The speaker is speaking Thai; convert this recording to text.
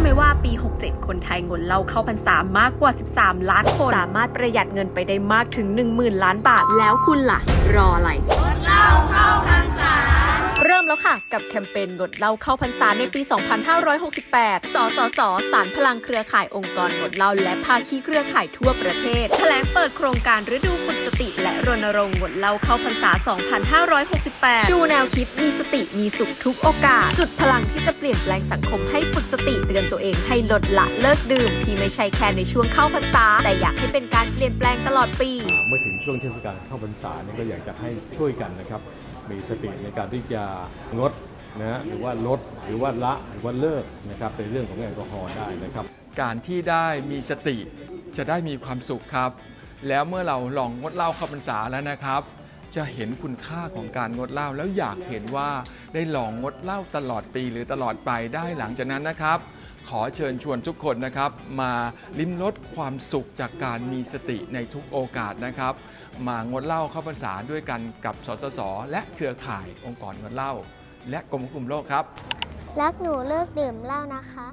ไหมว่าปี 67 คนไทยงนเหล้าเข้าพรรษามากกว่า 13 ล้านคน สามารถประหยัดเงินไปได้มากถึง 10,000 ล้านบาทแล้วคุณล่ะ รออะไร แล้วค่ะ กับแคมเปญงดเหล้าเข้าพรรษาในปี 2568 สสส สารพลังเครือข่ายองค์กรงดเหล้าและภาคีเครือข่ายทั่วประเทศ แถลงเปิดโครงการฤดูฝึกสติ และรณรงค์งดเหล้าเข้าพรรษา 2568 ชูแนวคิดมีสติมีสุขทุกโอกาส จุดพลังที่จะเปลี่ยนแปลงสังคมให้ฝึกสติเตือนตัวเองให้ลดละเลิกดื่ม ที่ไม่ใช่แค่ในช่วงเข้าพรรษา แต่อยากให้เป็นการเปลี่ยนแปลงตลอดปี เมื่อถึงช่วงเทศกาลเข้าพรรษาเนี่ยก็อยากจะให้ช่วยกันนะครับ มีสติในการที่จะงดนะฮะหรือว่าลดหรือว่าละหรือว่าเลิกนะครับในเรื่องของแอลกอฮอล์ได้นะครับ การที่ได้มีสติจะได้มีความสุขครับ แล้วเมื่อเราลองงดเหล้าเข้าพรรษาแล้วนะครับ จะเห็นคุณค่าของการงดเหล้าแล้วอยากเห็นว่าได้ลองงดเหล้าตลอดปีหรือตลอดไปได้หลังจากนั้นนะครับ ขอเชิญชวนทุกคนนะครับมาลิ้มรสความสุขจากการมีสติในทุกโอกาสนะครับ มางดเหล้าเข้าพรรษาด้วยกันกับสสส และเครือข่ายองค์กรงดเหล้าและกรมควบคุมโรคครับ รักหนูเลิกดื่มเหล้านะคะ